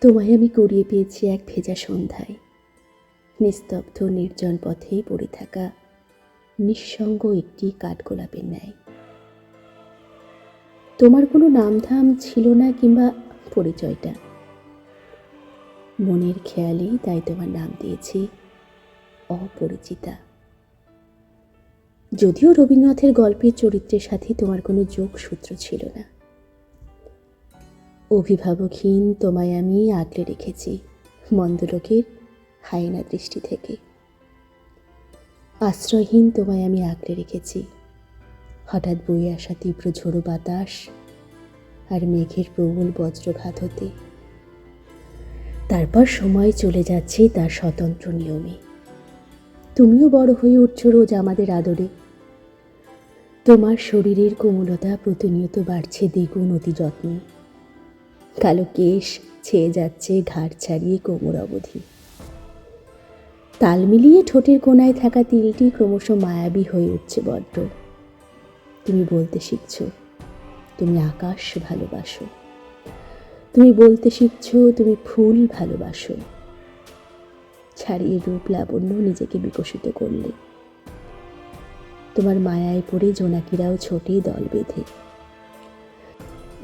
তোমায় আমি কুড়িয়ে পেয়েছি এক ভেজা সন্ধ্যায়। নিস্তব্ধ নির্জন পথেই পড়ে থাকা নিঃসঙ্গ একটি কাঠগোলাপের ন্যায়। তোমার কোনো নামধাম ছিল না কিংবা পরিচয়টা? মনের খেয়ালেই তাই তোমার নাম দিয়েছি, অপরিচিতা। যদিও রবীন্দ্রনাথের গল্পের চরিত্রের সাথে তোমার কোনো যোগসূত্র ছিল না। অভিভাবকহীন তোমায় আমি আগলে রেখেছি মন্দলোকের হায়না দৃষ্টি থেকে। আশ্রয়হীন তোমায় আমি আগলে রেখেছি, হঠাৎ বয়ে আসা তীব্র ঝোড়ো বাতাস আর মেঘের প্রবল বজ্রঘাত হতে। তারপর সময় চলে যাচ্ছে তার স্বতন্ত্র নিয়মে। তুমিও বড় হয়ে উঠছ রোজ আমাদের আদরে। তোমার শরীরের কোমলতা প্রতিনিয়ত বাড়ছে দ্বিগুণ অতি যত্নে। কালো কেশ ছেয়ে যাচ্ছে ঘাড় ছাড়িয়ে কোমর অবধি। তাল মিলিয়ে ঠোঁটের কোনায় থাকা তিলটি ক্রমশ মায়াবী হয়ে উঠছে বড্ড। তুমি বলতে শিখছ, তুমি আকাশ ভালোবাসো। তুমি বলতে শিখছ, তুমি ফুল ভালোবাসো। ছাড়িয়ে রূপ লাবণ্য নিজেকে বিকশিত করলে। তোমার মায়ায় পড়ে জোনাকিরাও ছোটে দল বেঁধে।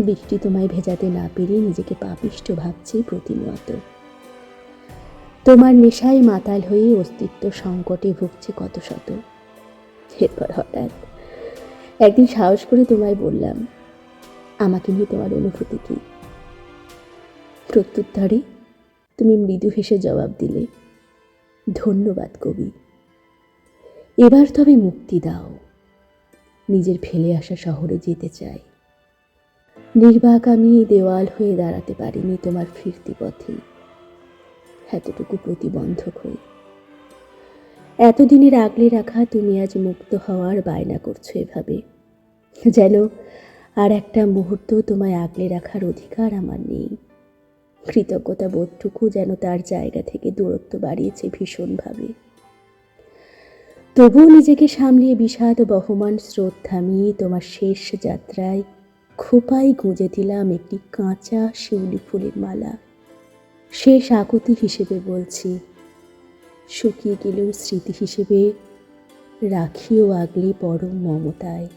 বৃষ্টি তোমায় ভেজাতে না পেরে নিজেকে পাপিষ্ট ভাবছে প্রতিনিয়ত। তোমার নেশায় মাতাল হয়ে অস্তিত্ব সংকটে ভুগছে কত শত। এরপর হঠাৎ একদিন সাহস করে তোমায় বললাম, আমাকে নিয়ে তোমার অনুভূতি কী? প্রত্যুত্তরে তুমি মৃদু হেসে জবাব দিলে, ধন্যবাদ কবি। এবার তবে মুক্তি দাও। নিজের ফেলে আসা শহরে যেতে চাই। নির্বাক আমি দেওয়াল হয়ে দাঁড়াতে পারিনি তোমার ফিরতি পথে। এতটুকু প্রতিবন্ধক হই এতদিনের আগলে রাখা তুমি আজ মুক্ত হওয়ার বায়না করছ এভাবে। যেন আর একটা মুহূর্ত তোমায় আগলে রাখার অধিকার আমার নেই। কৃতজ্ঞতা বোধটুকু যেন তার জায়গা থেকে দূরত্ব বাড়িয়েছে ভীষণভাবে। তবুও নিজেকে সামলিয়ে বিষাদ বহমান থামিয়ে তোমার শেষ যাত্রায় খোপায় গুঁজে দিলাম একটি কাঁচা শিউলি ফুলের মালা। শেষ আকুতি হিসেবে বলছি। শুকিয়ে গেলেও স্মৃতি হিসেবে রাখিও আগলে পরম মমতায়।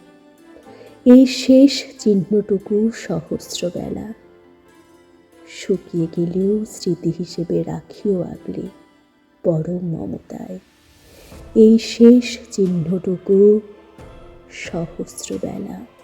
এই শেষ চিহ্নটুকু সহস্র বেলা। শুকিয়ে গেলেও স্মৃতি হিসেবে রাখিও আগলে পরম মমতায়। এই শেষ চিহ্নটুকু সহস্র বেলা।